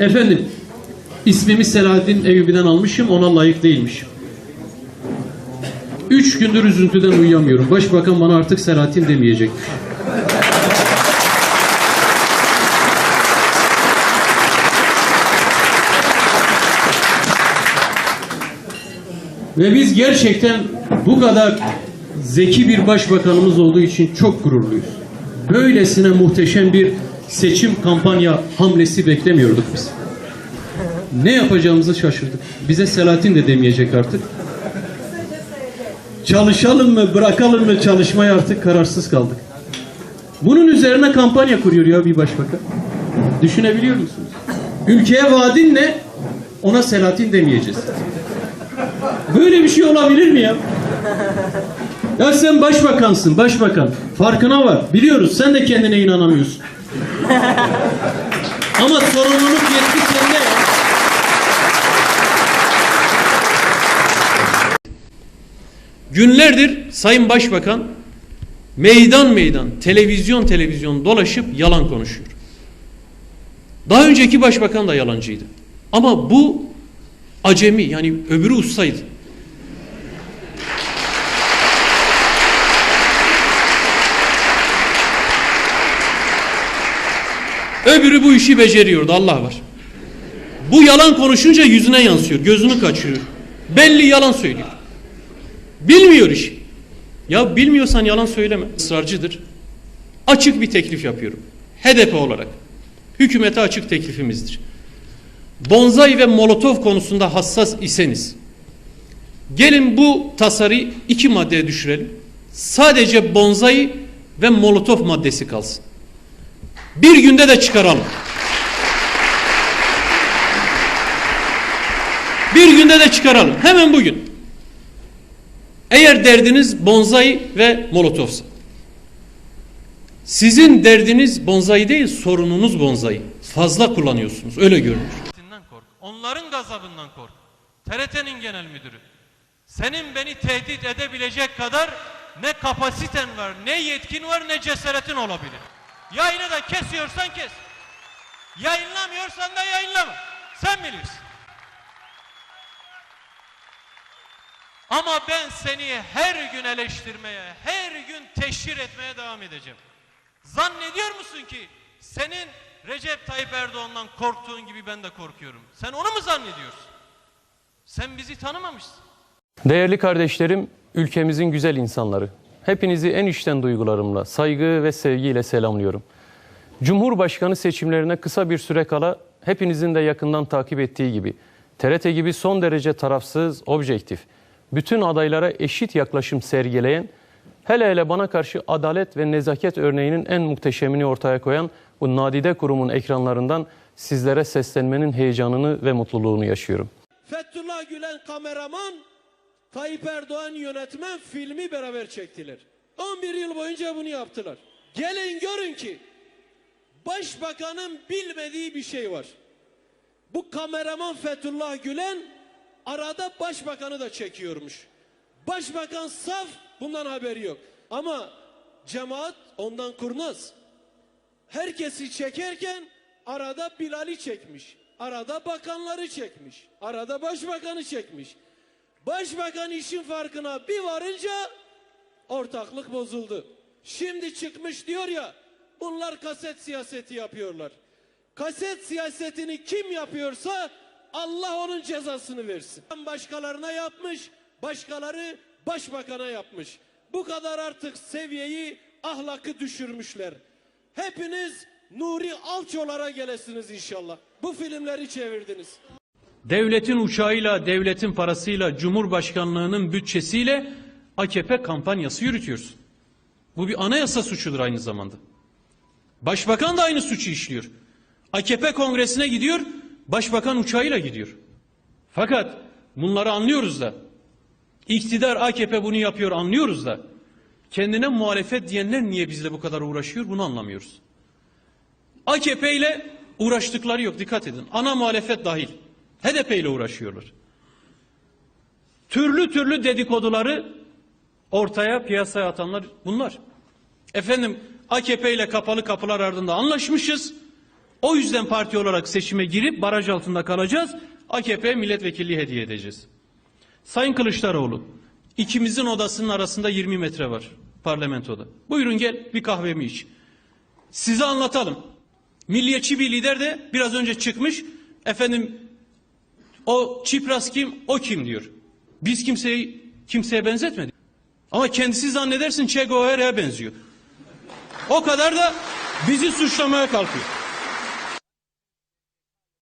Efendim, ismimi Selahattin Eyyubi'den almışım, ona layık değilmişim. Üç gündür üzüntüden uyuyamıyorum. Başbakan bana artık Selahattin demeyecekmiş. Ve biz gerçekten bu kadar zeki bir başbakanımız olduğu için çok gururluyuz. Böylesine muhteşem bir seçim kampanya hamlesi beklemiyorduk biz. Ne yapacağımızı şaşırdık. Bize Selahattin de demeyecek artık. Çalışalım mı, bırakalım mı çalışmayı artık kararsız kaldık. Bunun üzerine kampanya kuruyor ya bir başbakan. Düşünebiliyor musunuz? Ülkeye vaadin ne? Ona Selahattin demeyeceğiz. Böyle bir şey olabilir mi ya? Ya sen başbakansın, başbakan. Farkına var. Biliyoruz. Sen de kendine inanamıyorsun. Ama sorumluluk yetki sende. Günlerdir Sayın Başbakan meydan meydan, televizyon televizyon dolaşıp yalan konuşuyor. Daha önceki başbakan da yalancıydı. Ama bu acemi yani öbürü ustaydı. Öbürü bu işi beceriyordu Allah var. Bu yalan konuşunca yüzüne yansıyor, gözünü kaçırıyor. Belli yalan söylüyor. Bilmiyor işi. Ya bilmiyorsan yalan söyleme. Israrcıdır. Açık bir teklif yapıyorum. HDP olarak. Hükümete açık teklifimizdir. Bonzai ve molotov konusunda hassas iseniz gelin bu tasarıyı iki maddeye düşürelim. Sadece bonzai ve molotov maddesi kalsın. Bir günde de çıkaralım. Bir günde de çıkaralım. Hemen bugün. Eğer derdiniz bonzai ve molotovsa. Sizin derdiniz bonzai değil, sorununuz bonzai. Fazla kullanıyorsunuz. Öyle görünür. kork. Onların gazabından kork. TRT'nin genel müdürü. Senin beni tehdit edebilecek kadar ne kapasiten var, ne yetkin var, ne cesaretin olabilir. Yayını da kesiyorsan kes. Yayınlamıyorsan da yayınlama. Sen bilirsin. Ama ben seni her gün eleştirmeye, her gün teşhir etmeye devam edeceğim. Zannediyor musun ki senin Recep Tayyip Erdoğan'dan korktuğun gibi ben de korkuyorum. Sen onu mu zannediyorsun? Sen bizi tanımamışsın. Değerli kardeşlerim, ülkemizin güzel insanları. Hepinizi en içten duygularımla, saygı ve sevgiyle selamlıyorum. Cumhurbaşkanı seçimlerine kısa bir süre kala hepinizin de yakından takip ettiği gibi TRT gibi son derece tarafsız, objektif, bütün adaylara eşit yaklaşım sergileyen, hele hele bana karşı adalet ve nezaket örneğinin en muhteşemini ortaya koyan bu nadide kurumun ekranlarından sizlere seslenmenin heyecanını ve mutluluğunu yaşıyorum. Fethullah Gülen kameraman, Tayyip Erdoğan yönetmen filmi beraber çektiler. 11 yıl boyunca bunu yaptılar. Gelin görün ki başbakanın bilmediği bir şey var. Bu kameraman Fethullah Gülen arada başbakanı da çekiyormuş. Başbakan saf bundan haberi yok. Ama cemaat ondan kurnaz. Herkesi çekerken arada Bilal'i çekmiş. Arada bakanları çekmiş. Arada başbakanı çekmiş. Başbakan işin farkına bir varınca ortaklık bozuldu. Şimdi çıkmış diyor ya bunlar kaset siyaseti yapıyorlar. Kaset siyasetini kim yapıyorsa Allah onun cezasını versin. Başkalarına yapmış, başkaları başbakana yapmış. Bu kadar artık seviyeyi, ahlakı düşürmüşler. Hepiniz Nuri Alçolara gelesiniz inşallah. Bu filmleri çevirdiniz. Devletin uçağıyla, devletin parasıyla, Cumhurbaşkanlığının bütçesiyle AKP kampanyası yürütüyorsun. Bu bir anayasa suçudur aynı zamanda. Başbakan da aynı suçu işliyor. AKP kongresine gidiyor, başbakan uçağıyla gidiyor. Fakat bunları anlıyoruz da. İktidar AKP bunu yapıyor anlıyoruz da. Kendine muhalefet diyenler niye bizle bu kadar uğraşıyor bunu anlamıyoruz. AKP ile uğraştıkları yok dikkat edin. Ana muhalefet dahil. HDP ile uğraşıyorlar. Türlü türlü dedikoduları ortaya piyasaya atanlar bunlar. Efendim AKP ile kapalı kapılar ardında anlaşmışız. O yüzden parti olarak seçime girip baraj altında kalacağız. AKP milletvekilliği hediye edeceğiz. Sayın Kılıçdaroğlu, ikimizin odasının arasında 20 metre var parlamentoda. Buyurun gel bir kahvemi iç. Size anlatalım. Milliyetçi bir lider de biraz önce çıkmış. Efendim o Çipras kim, o kim diyor. Biz kimseyi kimseye benzetmedik. Ama kendisi zannedersin Che Guevara'ya benziyor. O kadar da bizi suçlamaya kalkıyor.